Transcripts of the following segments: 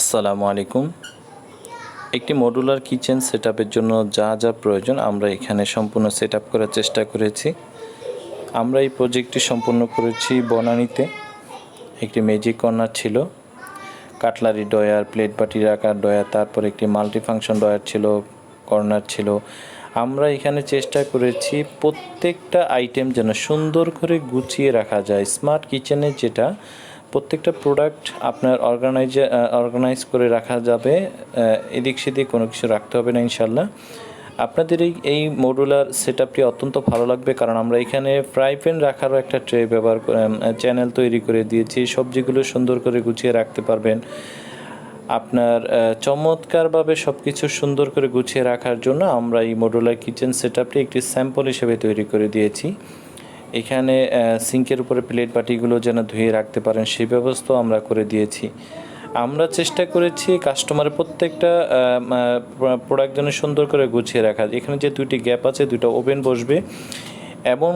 আসসালামু আলাইকুম। একটি মডুলার কিচেন সেটআপের জন্য যা যা প্রয়োজন আমরা এখানে সম্পূর্ণ সেট করার চেষ্টা করেছি। আমরা এই প্রজেক্টটি সম্পূর্ণ করেছি বনানীতে। একটি ম্যাজিক কর্নার ছিল। কাটলারি ডয়ার প্লেট বাটি রাখার ডয়ার তারপর একটি মাল্টি ফাংশন ডয়ার ছিল কর্নার ছিল। আমরা এখানে চেষ্টা করেছি প্রত্যেকটা আইটেম যেন সুন্দর করে গুছিয়ে রাখা যায়। স্মার্ট কিচেনে যেটা প্রত্যেকটা প্রোডাক্ট আপনার অর্গানাইজ অর্গানাইজ করে রাখা যাবে এদিক সেদিক কোনো কিছু রাখতে হবে না ইনশাল্লাহ আপনাদের এই এই মডুলার সেট অত্যন্ত ভালো লাগবে কারণ আমরা এখানে ফ্রাই প্যান রাখারও একটা ট্রে ব্যবহার চ্যানেল তৈরি করে দিয়েছি। সবজিগুলো সুন্দর করে গুছিয়ে রাখতে পারবেন। আপনার চমৎকারভাবে সব কিছু সুন্দর করে গুছিয়ে রাখার জন্য আমরা এই মডুলার কিচেন সেট একটি স্যাম্পল হিসেবে তৈরি করে দিয়েছি। এখানে সিঙ্কের উপরে প্লেট বাটিগুলো যেন ধুয়ে রাখতে পারেন সেই ব্যবস্থাও আমরা করে দিয়েছি। আমরা চেষ্টা করেছি কাস্টমারের প্রত্যেকটা প্রোডাক্ট যেন সুন্দর করে গুছিয়ে রাখা এখানে যে দুইটি গ্যাপ আছে দুটো ওভেন বসবে এবং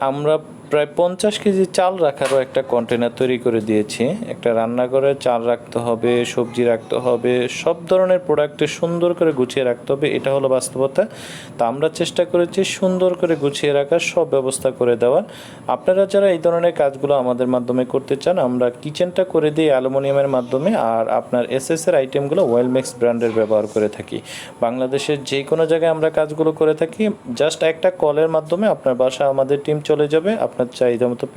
আমরা প্রায় পঞ্চাশ কেজি চাল রাখারও একটা কন্টেনার তৈরি করে দিয়েছি। একটা রান্নাঘরে চাল রাখতে হবে, সবজি রাখতে হবে, সব ধরনের প্রোডাক্টে সুন্দর করে গুছিয়ে রাখতে হবে, এটা হলো বাস্তবতা। তা আমরা চেষ্টা করেছি সুন্দর করে গুছিয়ে রাখার, সব ব্যবস্থা করে দেওয়ার। আপনারা যারা এই ধরনের কাজগুলো আমাদের মাধ্যমে করতে চান, আমরা কিচেনটা করে দিই অ্যালুমিনিয়ামের মাধ্যমে, আর আপনার এসএস এর আইটেমগুলো ওয়েলমেক্স ব্র্যান্ডের ব্যবহার করে থাকি। বাংলাদেশের যে কোনো জায়গায় আমরা কাজগুলো করে থাকি জাস্ট একটা কলের মাধ্যমে আপনার বাসা, আমাদের টিম চলে যাবে, আপনার চাহিদা মতো